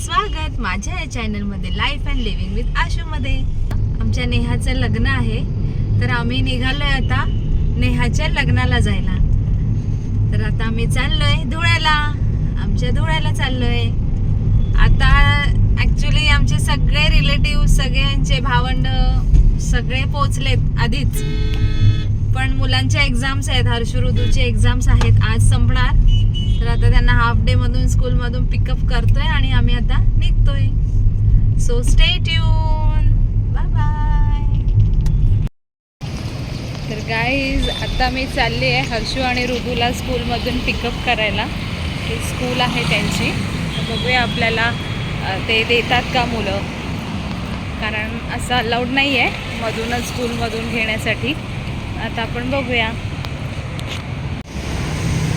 स्वागत माझ्या या चॅनलमध्ये लाईफ अँड लिव्हिंग विथ आशूमध्ये. आमच्या नेहाचं लग्न आहे. तर आम्ही निघालोय आता नेहाच्या लग्नाला जायला. तर आता आम्ही चाललोय धुळ्याला. आमच्या धुळ्याला चाललोय. आता ॲक्च्युली आमचे सगळे रिलेटिव्ह सगळ्यांचे भावंड सगळे पोचलेत आधीच. पण मुलांच्या एक्झाम्स आहेत हर्षुरुदूचे एक्झाम्स आहेत. आज संपणार. तर आता त्यांना हाफ डे मधून स्कूल मधून पिकअप करतोय आणि आम्ही आता निघतोय. So stay tuned bye bye तर गाईज आता मी चालली आहे हर्षू आणि ऋतूला स्कूलमधून पिकअप करायला. ही स्कूल आहे त्यांची. तर बघूया आपल्याला ते देतात का मुलं? कारण असं अलाउड नाही आहे मधूनच स्कूलमधून घेण्यासाठी. आता आपण बघूया.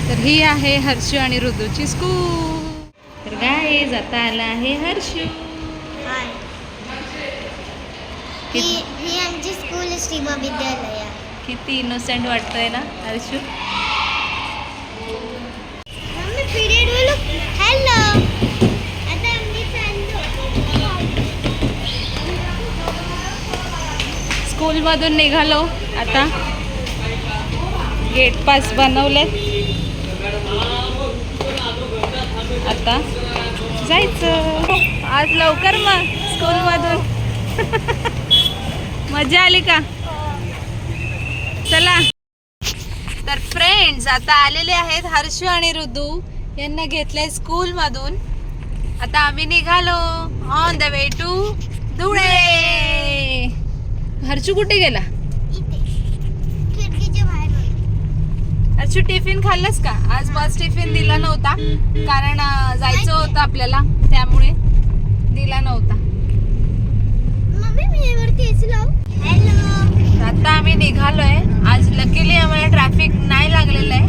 तर ही आहे हर्षू आणि ऋतूची स्कूल तर गाईज आता आला आहे हर्षू. हाय ही ही आमची स्कूल श्री विद्यालय. किती इनोसेंट वाटतंय ना हर्षू? मम्मी पिरियड बोलू? हॅलो आता आम्ही चाललो स्कूलमधून निघालो. आता गेट पास बनवलेत. आता. जायचं. आज लवकर मग स्कूलमधून. मजा आली का? चला. तर फ्रेंड्स आता आलेले आहेत हर्षू आणि ऋतू. यांना घेतलंय स्कूलमधून. आता आम्ही निघालो. On the way to Dhule. Harshu कुठे गेला? हर्षू टिफिन खाल्लंस का? आज बस टिफिन दिला नव्हता. कारण जायचं होतं आपल्याला. त्यामुळे दिला नव्हता. आता आम्ही निघालोय. आज लकीली आम्हाला ट्रॅफिक नाही लागलेलं आहे.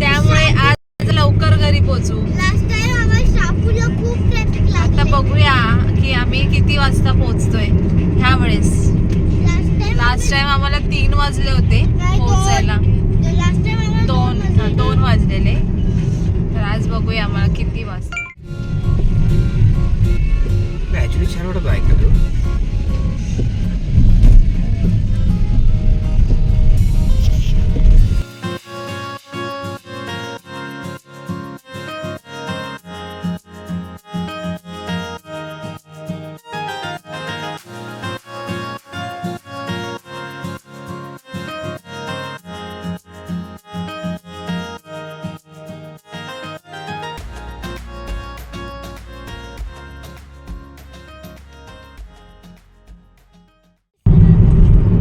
त्यामुळे आज लवकर घरी पोहोचू. आता बघूया की आम्ही किती वाजता पोहोचतोय. ह्या वेळेस लास्ट टाइम आम्हाला तीन वाजले होते पोहोचायला. दोन वाजलेले. तर आज बघूया आम्हाला किती वाजता. ॲक्च्युली छान वाटत ऐकलं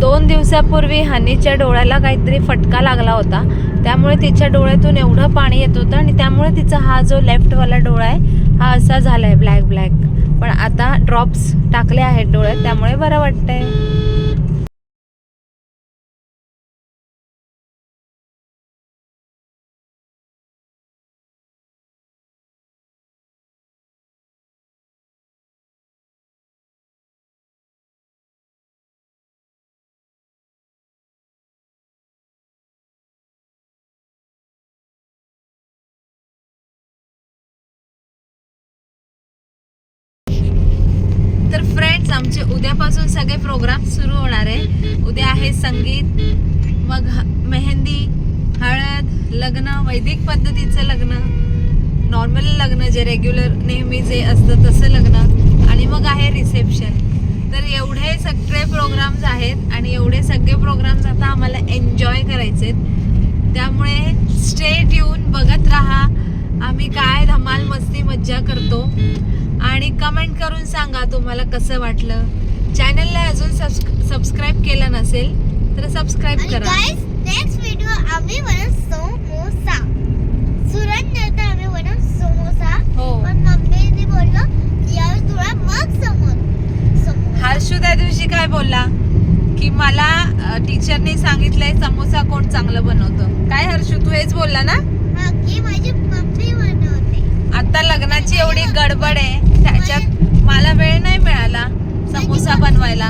दोन दिवसापूर्वी हनीच्या डोळ्याला काहीतरी फटका लागला होता. त्यामुळे तिच्या डोळ्यातून एवढं पाणी येत होतं आणि त्यामुळे तिचा हा जो लेफ्टवाला डोळा आहे हा असा झाला आहे ब्लॅक ब्लॅक पण आता ड्रॉप्स टाकले आहेत डोळ्यात त्यामुळे बरं वाटतंय. आमचे उद्यापासून सगळे प्रोग्राम सुरू होणार आहे. उद्या आहे संगीत मग ह- मेहंदी हळद लग्न वैदिक पद्धतीचं लग्न नॉर्मल लग्न जे रेग्युलर नेहमी जे असतं तसं लग्न आणि मग आहे रिसेप्शन तर एवढे सगळे प्रोग्राम्स आहेत आणि एवढे सगळे प्रोग्राम्स आता आम्हाला एन्जॉय करायचे त्यामुळे स्टेट येऊन बघत राहा. आम्ही काय धमाल मस्ती मज्जा करतो. कमेंट करून सांगा तुम्हाला कसं वाटलं. चॅनलला अजून सबस्क्राईब केलं नसेल तर सबस्क्राईब करा. गाइस नेक्स्ट व्हिडिओ आम्ही बनवू समोसा. सुरत नंतर आम्ही बनवू समोसा. हो. पण मम्मीने बोललं यावेळेस थोडा मग समोर समोसा. हर्षू त्या दिवशी काय बोलला? की मला टीचरने सांगितलंय समोसा कोण चांगलं बनवतं. काय हर्षू तू हेच बोलला ना? की माझी मम्मी बनवते. आता लग्नाची एवढी गडबड आहे. त्याच्यात मला वेळ नाही मिळाला समोसा बनवायला.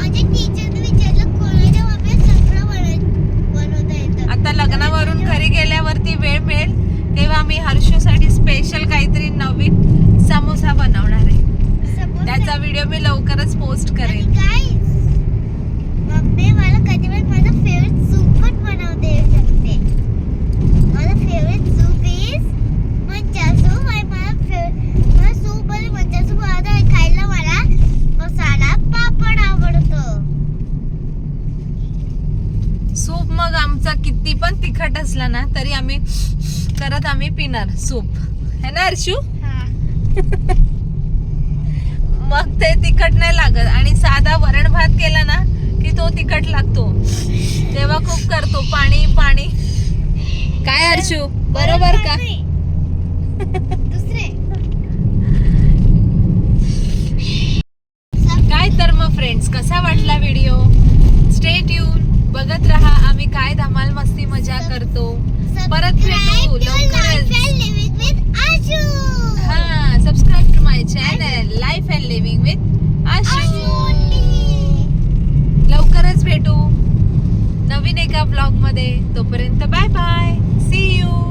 आता लग्नावरून घरी गेल्यावरती वेळ मिळेल तेव्हा मी हर्षूसाठी स्पेशल काहीतरी नवीन समोसा बनवणार आहे. त्याचा व्हिडिओ मी लवकरच पोस्ट करेन बनव पण तिखट असला ना तरी आम्ही करत आम्ही पिणार सूप. है ना अर्शू मग ते तिखट नाही लागत. आणि साधा वरण भात केला ना की तो तिखट लागतो. तेव्हा खूप करतो. पाणी पाणी. काय अर्शू बरोबर का. दुसरे. काय तर मग फ्रेंड्स कसा वाटला व्हिडिओ स्टे ट्यून बघत राहा आम्ही काय धमाल मस्ती मजा करतो. परत भेटू लवकरच. हा subscribe to my channel life and living with Ashu लवकरच भेटू नवीन एका ब्लॉगमध्ये. तोपर्यंत बाय बाय सी यू